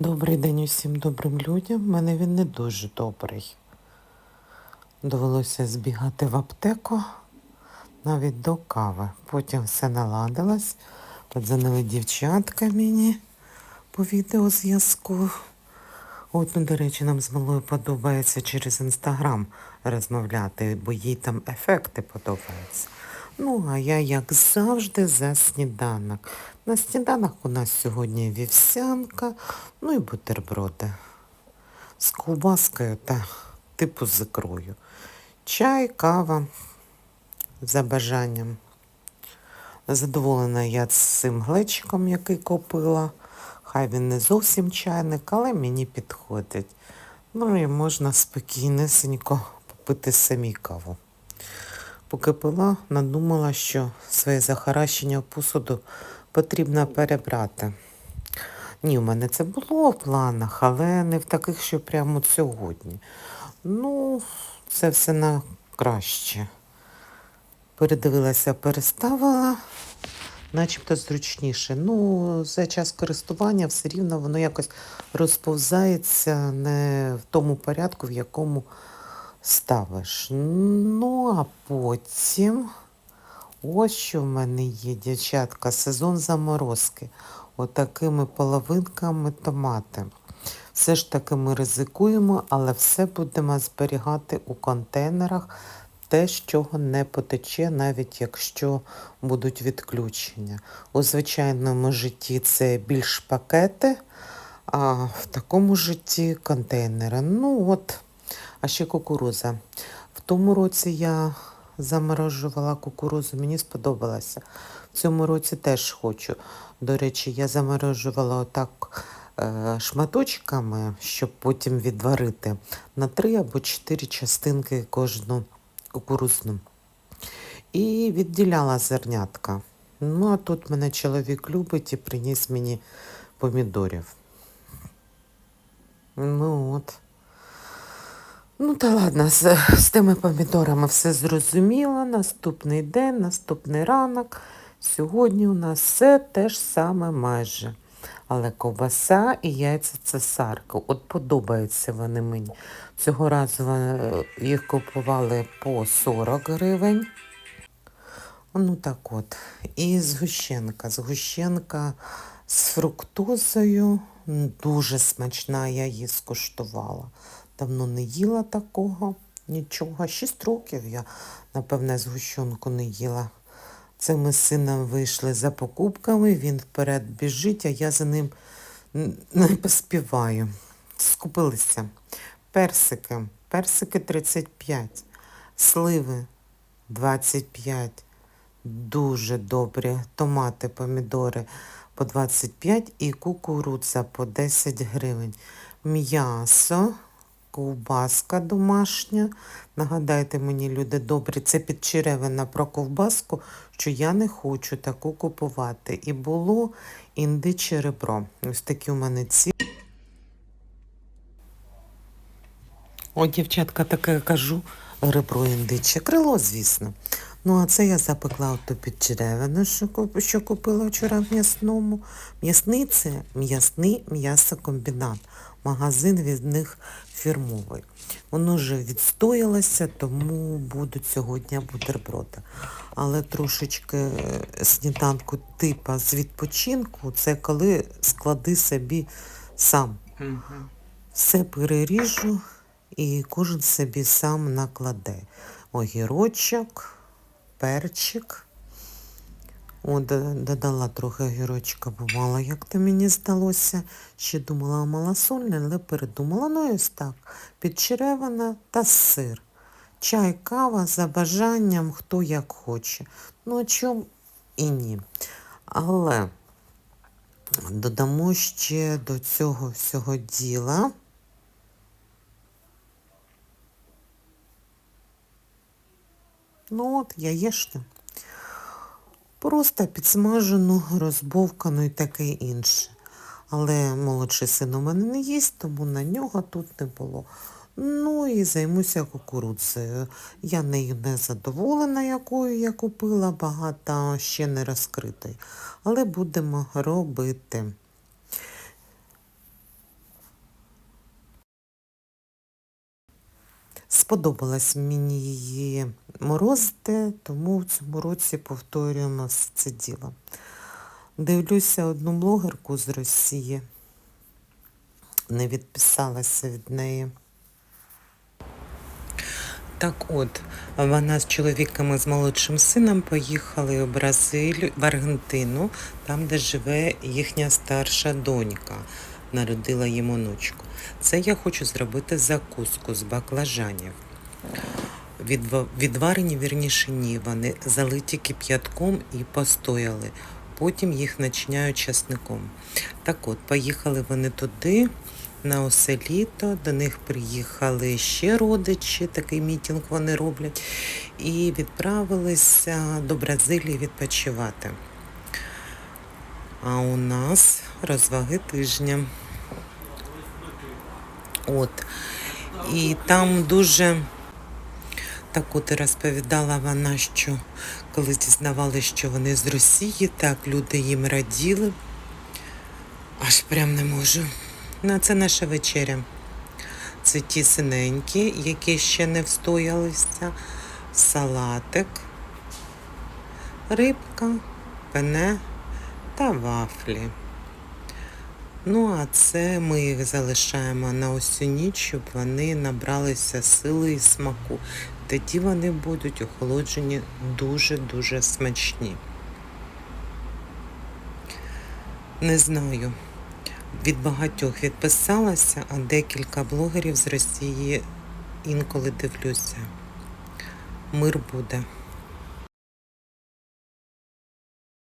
Добрий день усім добрим людям. У мене він не дуже добрий. Довелося збігати в аптеку навіть до кави. Потім все наладилось. Подзвонили дівчатка мені по відеозв'язку. От, ну, до речі, нам з малою подобається через інстаграм розмовляти, бо їй там ефекти подобаються. Ну, а я, як завжди, за сніданок. На сніданок у нас сьогодні вівсянка, ну і бутерброди з ковбаскою та типу з ікрою. Чай, кава за бажанням. Задоволена я цим глечиком, який купила. Хай він не зовсім чайник, але мені підходить. Ну і можна спокійнесенько попити самі каву. Поки пила, надумала, що своє захаращення посуду потрібно перебрати. Ні, у мене це було в планах, але не в таких, що прямо сьогодні. Ну, це все на краще. Передивилася, переставила, начебто зручніше. Ну, за час користування все рівно воно якось розповзається не в тому порядку, в якому ставиш. Ну, а потім ось що в мене є, дівчатка, сезон заморозки. Отакими половинками томати. Все ж таки ми ризикуємо, але все будемо зберігати у контейнерах, те, з чого не потече, навіть якщо будуть відключення. У звичайному житті це більш пакети, а в такому житті контейнери. Ну от, а ще кукуруза. В тому році я заморожувала кукурузу, мені сподобалося. В цьому році теж хочу. До речі, я заморожувала отак е, шматочками, щоб потім відварити на три або чотири частинки кожну кукурузну. І відділяла зернятка. Ну, а тут мене чоловік любить і приніс мені помідорів. Ну от. Ну та ладно, з, з тими помідорами все зрозуміло. Наступний день, наступний ранок. Сьогодні у нас все те ж саме майже. Але ковбаса і яйця цесарка. От подобаються вони мені. Цього разу е, їх купували по 40 гривень. Ну так от. І згущенка. Згущенка з фруктозою. Дуже смачна, я її скуштувала. Давно не їла такого, нічого. Шість років я, напевне, згущенку не їла. Це ми з сином вийшли за покупками, він вперед біжить, а я за ним не поспіваю. Скупилися. Персики. Персики 35, сливи 25. Дуже добрі. Томати, помідори по 25 і кукурудза по 10 гривень. М'ясо, ковбаска домашня. Нагадайте мені, люди добрі, це підчеревина про ковбаску, що я не хочу таку купувати. І було індиче ребро. Ось такі у мене ці. О, дівчатка, таке кажу, ребро індиче. Крило, звісно. Ну, а це я запекла оту підчеревину, що, купила вчора в м'ясному. М'ясний це м'ясний м'ясокомбінат. Магазин від них фірмовий. Воно вже відстоялося, тому будуть сьогодні бутерброди. Але трошечки е, сніданку типа з відпочинку, це коли склади собі сам. Все переріжу і кожен собі сам накладе. Огірочок, перчик. О, додала трохи огірочка, бо мало, як то мені здалося. Ще думала малосольне, але передумала. Ну ось так. Підчеревина та сир. Чай, кава за бажанням, хто як хоче. Ну, а чом і ні. Але додамо ще до цього всього діла. Ну от, яєчню. Просто підсмажену, розбовкану і таке інше. Але молодший син у мене не їсть, тому на нього тут не було. Ну і займуся кукурудзою. Я нею не задоволена, якою я купила, багато ще не розкритої. Але будемо робити. Сподобалось мені її морозити, тому в цьому році повторюємо все це діло. Дивлюся одну блогерку з Росії, не відписалася від неї. Так от, вона з чоловіками з молодшим сином поїхали в Бразилію, в Аргентину, там, де живе їхня старша донька. Народила їм онучку. Це я хочу зробити закуску з баклажанів. Відварені, вірніше, ні, вони залиті кип'ятком і постояли. Потім їх начиняють часником. Так от, поїхали вони туди, на усе літо, до них приїхали ще родичі, такий мітинг вони роблять, і відправилися до Бразилії відпочивати. А у нас розваги тижня. От. І там дуже так от розповідала вона, що коли дізнавалися, що вони з Росії, так люди їм раділи. Аж прям не можу. Ну, це наша вечеря. Це ті синенькі, які ще не встоялися, салатик, рибка, пене та вафлі. Ну, а це ми їх залишаємо на усю ніч, щоб вони набралися сили і смаку. Тоді вони будуть охолоджені дуже-дуже смачні. Не знаю. Від багатьох відписалася, а декілька блогерів з Росії інколи дивлюся. Мир буде.